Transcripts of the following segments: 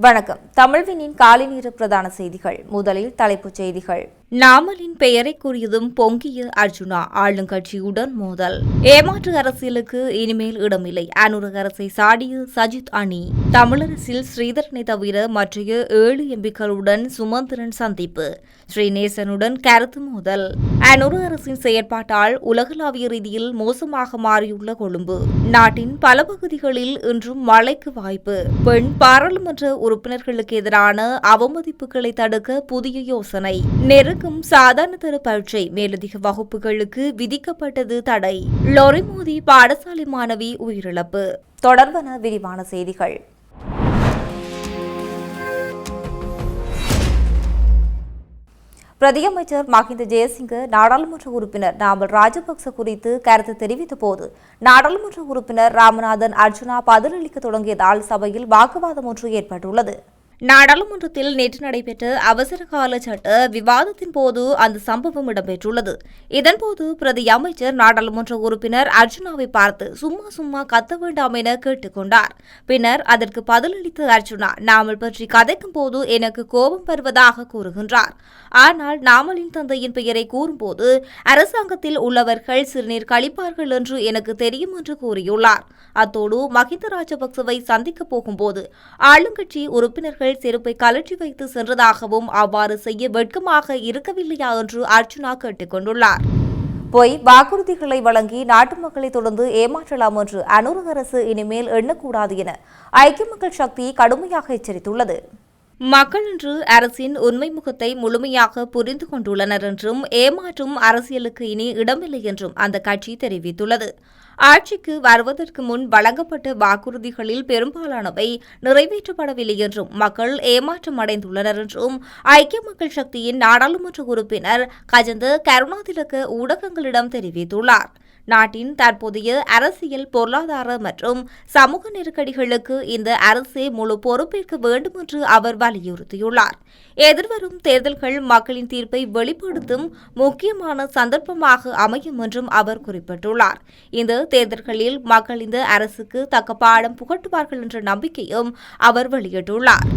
வணக்கம். தமிழ்வினின் காலை நேர பிரதான செய்திகள். முதலில் தலைப்புச் செய்திகள். நாமலின் பெயரை கூறியதும் பொங்கிய அர்ஜுனா ஆளுங்கட்சியுடன் மோதல். ஏமாற்று அரசியலுக்கு இனிமேல் இடமில்லை. அனுரக அரசை சாடிய சஜித் அணி. தமிழரசில் ஸ்ரீதரனை தவிர மற்றைய ஏழு எம்பிக்களுடன் சுமந்திரன் சந்திப்பு. ஸ்ரீநேசனுடன் கருத்து மோதல். அனுர அரசின் செயற்பாட்டால் உலகளாவிய ரீதியில் மோசமாக மாறியுள்ள கொழும்பு. நாட்டின் பல பகுதிகளில் இன்றும் மழைக்கு வாய்ப்பு. பெண் பாராளுமன்ற உறுப்பினர்களுக்கு எதிரான அவமதிப்புகளை தடுக்க புதிய யோசனை. நெரு நெருங்கும் சாதாரண தர பரீட்சை மேலதிக வகுப்புகளுக்கு விதிக்கப்பட்டது தடை. லொரி மோதி பாடசாலை மாணவி உயிரிழப்பு. தொடர்பான விரிவான செய்திகள். பிரதியமைச்சர் மஹிந்த ஜெயசிங்க நாடாளுமன்ற உறுப்பினர் நாமல் ராஜபக்ச குறித்து கருத்து தெரிவித்த போது நாடாளுமன்ற உறுப்பினர் ராமநாதன் அர்ஜுனா பதிலளிக்க தொடங்கியதால் சபையில் வாக்குவாதம் ஒன்று ஏற்பட்டுள்ளது. நாடாளுமன்றத்தில் நேற்று நடைபெற்ற அவசர கால சட்ட விவாதத்தின் போது அந்த சம்பவம் இடம்பெற்றுள்ளது. இதன்போது பிரதி அமைச்சர் நாடாளுமன்ற உறுப்பினர் அர்ஜுனாவை பார்த்து சும்மா சும்மா கத்த வேண்டாம் என கேட்டுக்கொண்டார் பின்னர் அதற்கு பதிலளித்த அர்ஜுனா நாமல் பற்றி கதைக்கும் போது எனக்கு கோபம் வருவதாக கூறுகின்றார். ஆனால் நாமலின் தந்தையின் பெயரை கூறும்போது அரசாங்கத்தில் உள்ளவர்கள் சிறுநீர் கழிப்பார்கள் என்று எனக்கு தெரியும் என்று கூறியுள்ளார். அத்தோடு மஹிந்த ராஜபக்சவை சந்திக்கப் போகும்போது ஆளுங்கட்சி உறுப்பினர்கள் செருப்பை கலற்றி வைத்து சென்றதாகவும் அவ்வாறு செய்ய வெட்கமாக இருக்கவில்லையா என்று அர்ஜுனா கேட்டுக்கொண்டுள்ளார் பொய் வாக்குறுதிகளை வழங்கி நாட்டு மக்களை தொடர்ந்து ஏமாற்றலாம் என்று அனுர அரசு இனிமேல் எண்ணக்கூடாது என ஐக்கிய மக்கள் சக்தி கடுமையாக எச்சரித்துள்ளது. மக்கள் இன்று அரசின் உண்மை முகத்தை முழுமையாக புரிந்து கொண்டுள்ளனர் என்றும் ஏமாற்றும் அரசியலுக்கு இனி இடமில்லை என்றும் அந்த கட்சி தெரிவித்துள்ளது. ஆட்சிக்கு வருவதற்கு முன் வழங்கப்பட்ட வாக்குறுதிகளில் பெரும்பாலானவை நிறைவேற்றப்படவில்லை என்றும் மக்கள் ஏமாற்றம் அடைந்துள்ளனர் என்றும் ஐக்கிய மக்கள் சக்தியின் நாடாளுமன்ற உறுப்பினர் கஜந்த கருணாதிலக ஊடகங்களிடம் தெரிவித்துள்ளார். நாட்டின் தற்போதைய அரசியல் பொருளாதார மற்றும் சமூக நெருக்கடிகளுக்கு இந்த அரசே முழு பொறுப்பேற்க வேண்டும் என்று அவர் வலியுறுத்தியுள்ளார். எதிர்வரும் தேர்தல்கள் மக்களின் தீர்ப்பை வெளிப்படுத்தும் முக்கியமான சந்தர்ப்பமாக அமையும் என்றும் அவர் குறிப்பிட்டுள்ளார். இந்த தேர்தல்களில் மக்கள் இந்த அரசுக்கு தக்க பாடம் புகட்டுவார்கள் என்ற நம்பிக்கையும் அவர் வெளியிட்டுள்ளார்.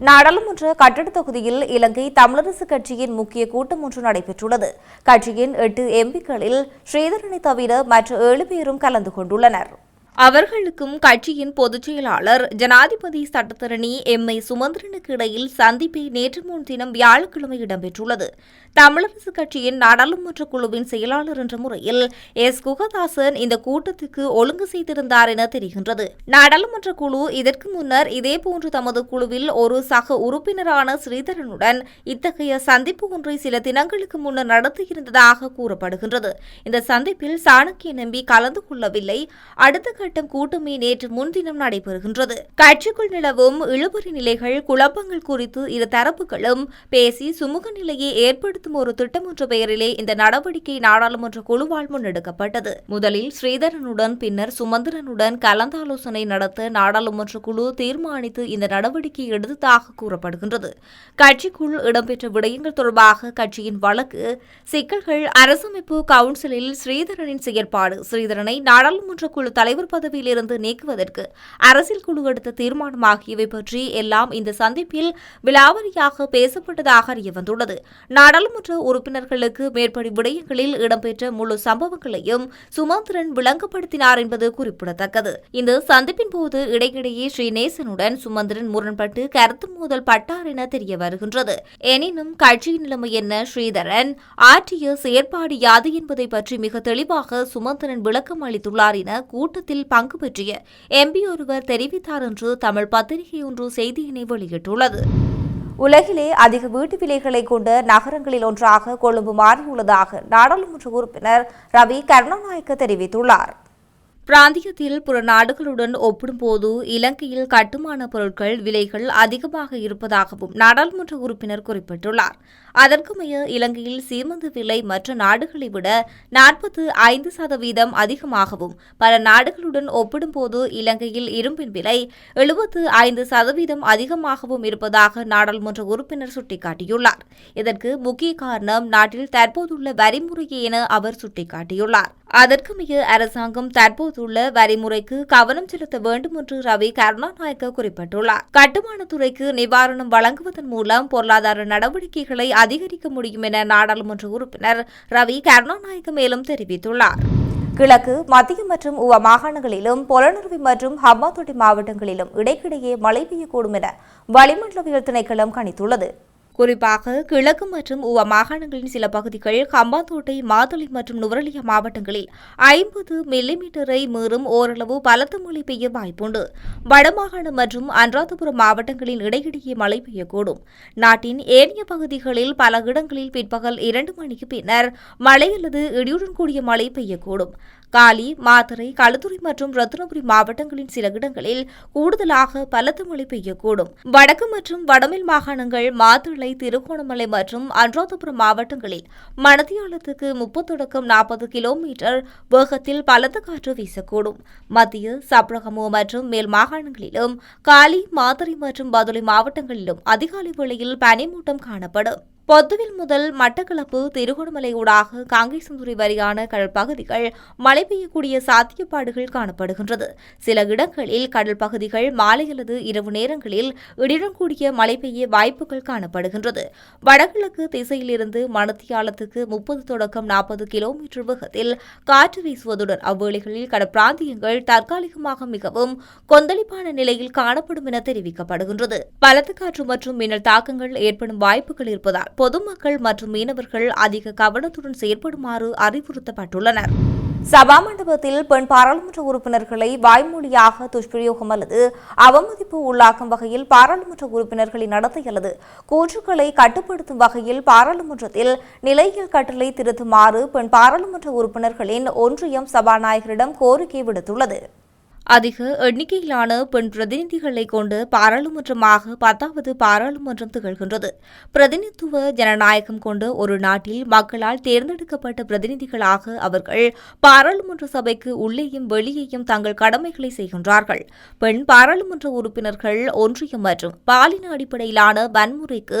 நாடாளுமன்ற கட்டட தொகுதியில் இலங்கை தமிழரசு கட்சியின் முக்கிய கூட்டம் ஒன்று நடைபெற்றுள்ளது. கட்சியின் எட்டு எம்பிக்களில் ஸ்ரீதரனை தவிர மற்ற ஏழு பேரும் கலந்து கொண்டுள்ளனர். அவர்களுக்கும் கட்சியின் பொதுச் செயலாளர் ஜனாதிபதி சட்டத்தரணி எம். ஐ. சுமந்திரனுக்கு இடையில் சந்திப்பை நேற்று முன்தினம் வியாழக்கிழமை இடம்பெற்றுள்ளது. தமிழரசு கட்சியின் நாடாளுமன்ற குழுவின் செயலாளர் என்ற முறையில் எஸ். குகதாசன் இந்த கூட்டத்துக்கு ஒழுங்கு செய்திருந்தார் என தெரிகின்றது. நாடாளுமன்ற குழு இதற்கு முன்னர் இதேபோன்று தமது குழுவில் ஒரு சக உறுப்பினரான ஸ்ரீதரனுடன் இத்தகைய சந்திப்பு ஒன்றை சில தினங்களுக்கு முன்னர் நடத்தியிருந்ததாக கூறப்படுகின்றது. இந்த சந்திப்பில் சாணக்கிய நம்பி கலந்து கொள்ளவில்லை. அடுத்த கட்டம் கூட்டமே நேற்று முன்தினம் நடைபெறுகின்றது. கட்சிக்குள் நிலவும் இழுபறி நிலைகள் குழப்பங்கள் குறித்து இரு தரப்புகளும் பேசி சுமூக நிலையை ஏற்படுத்தும் ஒரு திட்டம் என்ற பெயரிலே இந்த நடவடிக்கை நாடாளுமன்ற குழுவால் முன்னெடுக்கப்பட்டது. முதலில் ஸ்ரீதரனுடன் பின்னர் சுமந்திரனுடன் கலந்தாலோசனை நடத்த நாடாளுமன்ற குழு தீர்மானித்து இந்த நடவடிக்கை எடுத்ததாக கூறப்படுகின்றது. கட்சிக்குள் இடம்பெற்ற விடயங்கள் தொடர்பாக கட்சியின் வழக்கு சிக்கல்கள் அரசமைப்பு கவுன்சிலில் ஸ்ரீதரனின் செயற்பாடு ஸ்ரீதரனை நாடாளுமன்ற குழு தலைவர் பதவியிலிருந்து நீக்குவதற்கு அரசியல் குழு எடுத்த தீர்மானம் ஆகியவை பற்றி எல்லாம் இந்த சந்திப்பில் விலாவரியாக பேசப்பட்டதாக அறிய வந்துள்ளது நாடாளுமன்ற உறுப்பினர்களுக்கு மேற்படி விடயங்களில் இடம்பெற்ற முழு சம்பவங்களையும் சுமந்திரன் விளங்கப்படுத்தினார் என்பது குறிப்பிடத்தக்கது. இந்த சந்திப்பின் போது இடையிடையே ஸ்ரீநேசனுடன் சுமந்திரன் முரண்பட்டு கருத்து மோதல் பட்டார் என தெரிய வருகின்றது. எனினும் கட்சியின் நிலைமை என்ன? ஸ்ரீதரன் ஆற்றிய செயற்பாடு யாது என்பதை பற்றி மிக தெளிவாக சுமந்திரன் விளக்கம் அளித்துள்ளார் என கூட்டத்தில் பங்கு பற்றிய எம்பி ஒருவர் தெரிவித்தார் என்று தமிழ் பத்திரிகை ஒன்று செய்தியினை வெளியிட்டுள்ளது. உலகிலே அதிக வீட்டு விலைகளை கொண்ட நகரங்களில் ஒன்றாக கொழும்பு மாறியுள்ளதாக நாடாளுமன்ற உறுப்பினர் ரவி கருணாநாயக்க தெரிவித்துள்ளார். பிராந்தியத்தில் பிற நாடுகளுடன் ஒப்பிடும்போது இலங்கையில் கட்டுமான பொருட்கள் விலைகள் அதிகமாக இருப்பதாகவும் நாடாளுமன்ற உறுப்பினர் குறிப்பிட்டுள்ளார். அதற்குமைய இலங்கையில் சீமந்து விலை மற்ற நாடுகளை விட நாற்பத்து ஐந்து சதவீதம் அதிகமாகவும் பல நாடுகளுடன் ஒப்பிடும்போது இலங்கையில் இரும்பின் விலை எழுபத்து ஐந்து சதவீதம் அதிகமாகவும் இருப்பதாக நாடாளுமன்ற உறுப்பினர் சுட்டிக்காட்டியுள்ளார். இதற்கு முக்கிய காரணம் நாட்டில் தற்போதுள்ள வரிமுறையே என அவர் சுட்டிக்காட்டியுள்ளார். அதற்குமைய அரசாங்கம் தற்போது விடுத்துள்ள வரிமுறைக்கு கவனம் செலுத்த வேண்டும் என்று ரவி கருணாநாயக்க குறிப்பிட்டுள்ளார். கட்டுமானத்துறைக்கு நிவாரணம் வழங்குவதன் மூலம் பொருளாதார நடவடிக்கைகளை அதிகரிக்க முடியும் என நாடாளுமன்ற உறுப்பினர் ரவி கருணாநாயக்க மேலும் தெரிவித்துள்ளார். கிழக்கு மத்திய மற்றும் உவ மாகாணங்களிலும் பொலனறுவி மற்றும் ஹம்மாத்தோட்டை மாவட்டங்களிலும் இடைக்கிடையே மழை பெய்யக்கூடும் என வளிமண்டலவியல் திணைக்களம் கணித்துள்ளது. குறிப்பாக கிழக்கு மற்றும் உவ மாகாணங்களின் சில பகுதிகள் கம்பாந்தோட்டை மாதுளை மற்றும் நுவரலியா மாவட்டங்களில் ஐம்பது மில்லிமீட்டரை மீறும் ஓரளவு பலத்த மழை பெய்ய வாய்ப்புண்டு. வடமாகாணம் மற்றும் அனுராதபுரம் மாவட்டங்களின் இடையிடையே மழை பெய்யக்கூடும். நாட்டின் ஏனைய பகுதிகளில் பல இடங்களில் பிற்பகல் இரண்டு மணிக்கு பின்னர் மழை அல்லது இடியுடன் கூடிய மழை பெய்யக்கூடும். காலி மாத்தறை களுத்துறை மற்றும் ரத்னபுரி மாவட்டங்களின் சில இடங்களில் கூடுதலாக பலத்த மழை பெய்யக்கூடும். வடக்கு மற்றும் வடமேல் மாகாணங்கள் மாத்தளை திருகோணமலை மற்றும் அனுராதபுரம் மாவட்டங்களில் மணத்தியாலத்துக்கு முப்பது தொடக்கம் நாற்பது கிலோமீட்டர் வேகத்தில் பலத்த காற்று வீசக்கூடும். மத்திய சப்ரகமு மற்றும் மேல் மாகாணங்களிலும் காலி மாத்தறை மற்றும் பதுளை மாவட்டங்களிலும் அதிகாலை வேளையில் பனிமூட்டம் காணப்படும். பொத்துவில் முதல் மட்டக்களப்பு திருகோணமலை ஊடாக காங்கேசந்துறை வரையான கடல் பகுதிகள் மழை பெய்யக்கூடிய சாத்தியப்பாடுகள் காணப்படுகின்றது. சில இடங்களில் கடல் பகுதிகள் மாலை அல்லது இரவு நேரங்களில் இடியுடன் கூடிய மழை பெய்ய வாய்ப்புகள் காணப்படுகின்றது. வடகிழக்கு திசையிலிருந்து மணத்தியாலத்துக்கு முப்பது தொடக்கம் நாற்பது கிலோமீட்டர் வேகத்தில் காற்று வீசுவதுடன் அவ்வேளைகளில் கடற்பிராந்தியங்கள் தற்காலிகமாக மிகவும் கொந்தளிப்பான நிலையில் காணப்படும் என தெரிவிக்கப்படுகின்றது. பலத்த காற்று மற்றும் மின்னல் தாக்கங்கள் ஏற்படும் வாய்ப்புகள் இருப்பதால் பொதுமக்கள் மற்றும் மீனவர்கள் அதிக கவனத்துடன் செயற்படுமாறு அறிவுறுத்தப்பட்டுள்ளனர். சபா மண்டபத்தில் பெண் பாராளுமன்ற உறுப்பினர்களை வாய்மொழியாக துஷ்பிரயோகம் அல்லது அவமதிப்பு உள்ளாக்கும் வகையில் பாராளுமன்ற உறுப்பினர்களின் நடத்தை அல்லது கூற்றுக்களை கட்டுப்படுத்தும் வகையில் பாராளுமன்றத்தில் நிலையியல் கட்டளை திருத்துமாறு பெண் பாராளுமன்ற உறுப்பினர்களின் ஒன்றியம் சபாநாயகரிடம் கோரிக்கை விடுத்துள்ளது. அதிக எண்ணிக்கையிலான பெண் பிரதிநிதிகளை கொண்டு பாராளுமன்றமாக பத்தாவது பாராளுமன்றம் திகழ்கின்றது. பிரதிநிதித்துவ ஜனநாயகம் கொண்ட ஒரு நாட்டில் மக்களால் தேர்ந்தெடுக்கப்பட்ட பிரதிநிதிகளாக அவர்கள் பாராளுமன்ற சபைக்கு உள்ளேயும் வெளியேயும் தங்கள் கடமைகளை செய்கின்றார்கள். பெண் பாராளுமன்ற உறுப்பினர்கள் ஒன்றியம் மற்றும் பாலின அடிப்படையிலான வன்முறைக்கு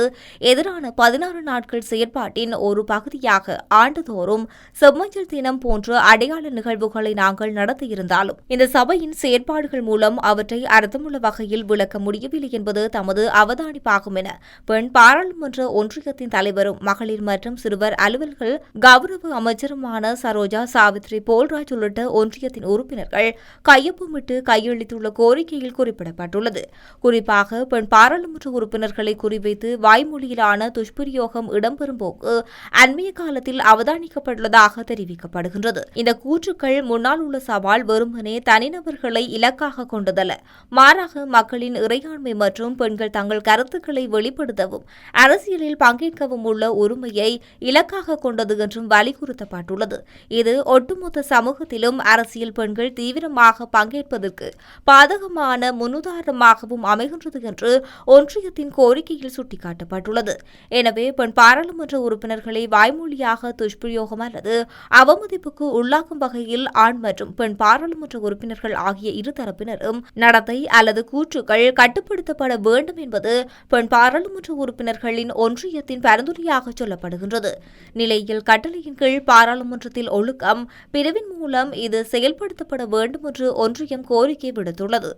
எதிரான பதினாறு நாட்கள் செயற்பாட்டின் ஒரு பகுதியாக ஆண்டுதோறும் செம்மஞ்சள் தினம் போன்ற அடையாள நிகழ்வுகளை நாங்கள் நடத்தியிருந்தாலும் இந்த சபையின் செயற்பாடுகள் மூலம் அவற்றை அர்த்தமுள்ள வகையில் விளக்க முடியவில்லை என்பது தமது அவதானிப்பாகும் என பெண் பாராளுமன்ற ஒன்றியத்தின் தலைவரும் மகளிர் மற்றும் சிறுவர் அலுவல்கள் கௌரவ அமைச்சருமான சரோஜா சாவித்ரி போல்ராஜ் உள்ளிட்ட ஒன்றியத்தின் உறுப்பினர்கள் கையொப்பமிட்டு கையெழுத்துள்ள கோரிக்கையில் குறிப்பிடப்பட்டுள்ளது. குறிப்பாக பெண் பாராளுமன்ற உறுப்பினர்களை குறிவைத்து வாய்மொழியிலான துஷ்பிரயோகம் இடம்பெறும் போக்கு அண்மைய காலத்தில் அவதானிக்கப்பட்டுள்ளதாக தெரிவிக்கப்படுகின்றது. இந்த கூற்றுக்கள் முன்னால் உள்ள சவால் வெறுமனே தனிநபர்கள் இலக்காக கொண்டதல்ல. மாறாக மக்களின் இறையாண்மை மற்றும் பெண்கள் தங்கள் கருத்துக்களை வெளிப்படுத்தவும் அரசியலில் பங்கேற்கவும் உள்ள உரிமையை இலக்காக கொண்டது என்றும் வலியுறுத்தப்பட்டுள்ளது. இது ஒட்டுமொத்த சமூகத்திலும் அரசியல் பெண்கள் தீவிரமாக பங்கேற்பதற்கு பாதகமான முன்னுதாரணமாகவும் அமைகின்றது என்று ஒன்றியத்தின் கோரிக்கையில் சுட்டிக்காட்டப்பட்டுள்ளது. எனவே பெண் பாராளுமன்ற உறுப்பினர்களை வாய்மொழியாக துஷ்பிரயோகம் அல்லது அவமதிப்புக்கு உள்ளாகும் வகையில் ஆண் மற்றும் பெண் பாராளுமன்ற உறுப்பினர்கள் ஆகிய இருதரப்பினரும் நடத்தை அல்லது கூற்றுகள் கட்டுப்படுத்தப்பட வேண்டும் என்பது பெண் பாராளுமன்ற உறுப்பினர்களின் ஒன்றியத்தின் பரிந்துரையாக சொல்லப்படுகின்றது. நிலையில் கட்டளையின் கீழ் பாராளுமன்றத்தில் ஒழுக்கம் பிரிவின் மூலம் இது செயல்படுத்தப்பட வேண்டும் என்று ஒன்றியம் கோரிக்கை விடுத்துள்ளது.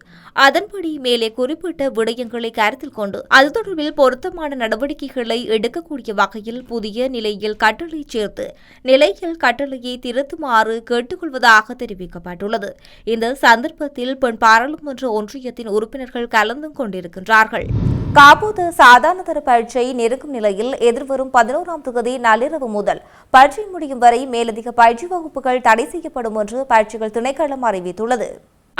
அதன்படி மேலே குறிப்பிட்ட விடயங்களை கருத்தில் கொண்டு அது தொடர்பில் பொருத்தமான நடவடிக்கைகளை எடுக்கக்கூடிய வகையில் புதிய நிலையில் கட்டளை சேர்த்து நிலையில் கட்டளையை திருத்துமாறு கேட்டுக்கொள்வதாக தெரிவிக்கப்பட்டுள்ளது. இந்த சந்தர்ப்பத்தில் பெண் பாராளுமன்ற ஒன்றியத்தின் உறுப்பினர்கள் கலந்து கொண்டிருக்கின்றார்கள். காப்போது சாதாரண தர பரீட்சை நெருங்கும் நிலையில் எதிர்வரும் பதினோராம் தொகுதி நள்ளிரவு முதல் பரீட்சை முடியும் வரை மேலதிக பயிற்சி வகுப்புகள் தடை செய்யப்படும் என்று பயிற்சிகள் திணைக்களம் அறிவித்துள்ளது.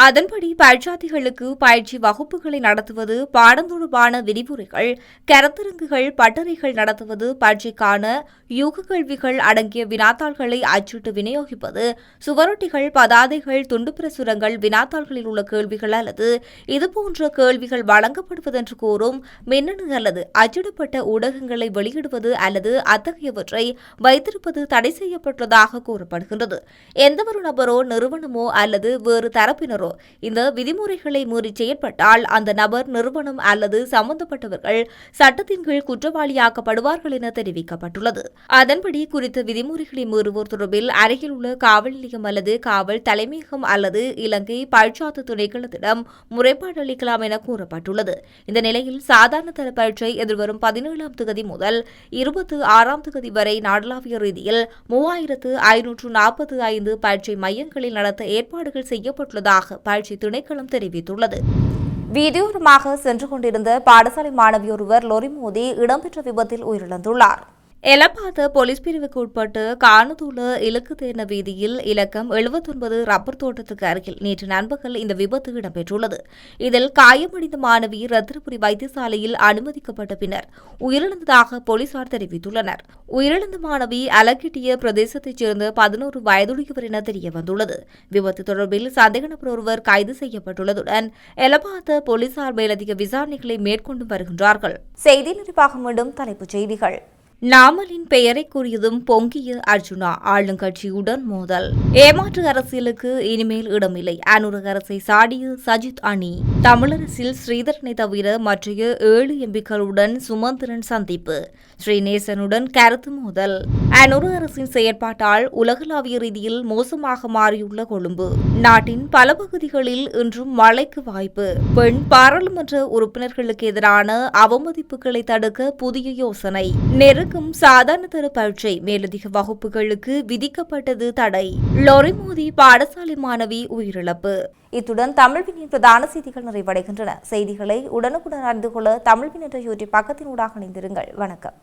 அதன்படி பயிற்சாதிகளுக்கு பயிற்சி வகுப்புகளை நடத்துவது பாடம் தொடர்பான விரிவுரைகள் கருத்தரங்குகள் பட்டறைகள் நடத்துவது பயிற்சிக்கான யூக கல்விகள் அடங்கிய வினாத்தாள்களை அச்சிட்டு விநியோகிப்பது சுவரொட்டிகள் பதாதைகள் துண்டு பிரசுரங்கள் வினாத்தாள்களில் உள்ள கேள்விகள் அல்லது இதுபோன்ற கேள்விகள் வழங்கப்படுவதென்று கூறும் மின்னணு அல்லது அச்சிடப்பட்ட ஊடகங்களை வெளியிடுவது அல்லது அத்தகையவற்றை வைத்திருப்பது தடை செய்யப்பட்டுள்ளதாக கூறப்படுகின்றது. எந்தவொரு நபரோ நிறுவனமோ அல்லது வேறு தரப்பினரோ இந்த விதிமுறைகளை மீறி செயற்பட்டால் அந்த நபர் நிறுவனம் அல்லது சம்பந்தப்பட்டவர்கள் சட்டத்தின் கீழ் குற்றவாளியாக்கப்படுவார்கள் என தெரிவிக்கப்பட்டுள்ளது. அதன்படி குறித்த விதிமுறைகளை மீறுவோர் தொடர்பில் அருகில் உள்ள காவல் நிலையம் அல்லது காவல் தலைமையகம் அல்லது இலங்கை பயிற்சாத்து துணைக்களத்திடம் முறைப்பாடு அளிக்கலாம் என கூறப்பட்டுள்ளது. இந்த நிலையில் சாதாரண தர பயிற்சியை எதிர்வரும் பதினேழாம் தேதி முதல் இருபத்தி ஆறாம் தேதி வரை நாடளாவிய ரீதியில் மூவாயிரத்து ஐநூற்று நாற்பத்தி ஐந்து பயிற்சி மையங்களில் நடத்த ஏற்பாடுகள் செய்யப்பட்டுள்ளதாக பயிற்சி திணைக்களம் தெரிவித்துள்ளது. வீதியோரமாக சென்று கொண்டிருந்த பாடசாலை மாணவியொருவர் லொரி மோதி இடம்பெற்ற விபத்தில் உயிரிழந்துள்ளார். எலப்பாத போலீஸ் பிரிவுக்கு உட்பட்டு காணதூள இலக்கு தேர்ந்த வீதியில் இலக்கம் எழுபத்தொன்பது ரப்பர் தோட்டத்துக்கு அருகில் நேற்று நண்பகல் இந்த விபத்து இடம்பெற்றுள்ளது. இதில் காயமடைந்த மாணவி ரத்தினபுரி வைத்தியசாலையில் அனுமதிக்கப்பட்ட பின்னர் உயிரிழந்ததாக போலீசார் தெரிவித்துள்ளனர். உயிரிழந்த மாணவி அலக்கிட்டிய பிரதேசத்தைச் சேர்ந்த பதினோரு வயதுடையவர் என தெரியவந்துள்ளது. விபத்து தொடர்பில் சந்தேக நபர் ஒருவர் கைது செய்யப்பட்டுள்ளதுடன் எலப்பாத போலீசார் மேலதிக விசாரணைகளை மேற்கொண்டு வருகின்றார்கள். செய்தி நிறைவாக மீண்டும் தலைப்புச் செய்திகள். நாமலின் பெயரை கூறியதும் பொங்கிய அர்ஜுனா ஆளுங்கட்சியுடன் மோதல். ஏமாற்று அரசியலுக்கு இனிமேல் இடமில்லை. அனுரக அரசை சாடிய சஜித் அணி. தமிழரசில் ஸ்ரீதரனை தவிர மற்றைய ஏழு எம்பிக்களுடன் சுமந்திரன் சந்திப்பு. ஸ்ரீநேசனுடன் கருத்து மோதல். அனுர அரசின் செயற்பாட்டால் உலகளாவிய ரீதியில் மோசமாக மாறியுள்ள கொழும்பு. நாட்டின் பல பகுதிகளில் இன்றும் மழைக்கு வாய்ப்பு. பெண் பாராளுமன்ற உறுப்பினர்களுக்கு எதிரான அவமதிப்புகளை தடுக்க புதிய யோசனை. நெருக்கம் சாதாரண தர பரீட்சை மேலதிக வகுப்புகளுக்கு விதிக்கப்பட்டது தடை. லொரி மோதி பாடசாலை மாணவி உயிரிழப்பு. இத்துடன் தமிழ்வினின் பிரதான செய்திகள் நிறைவடைகின்றன. செய்திகளை உடனுக்குடன் அறிந்து கொள்ள தமிழ்வின் என்ற யூடியூப் பக்கத்தினூடாக இணைந்திருங்கள். வணக்கம்.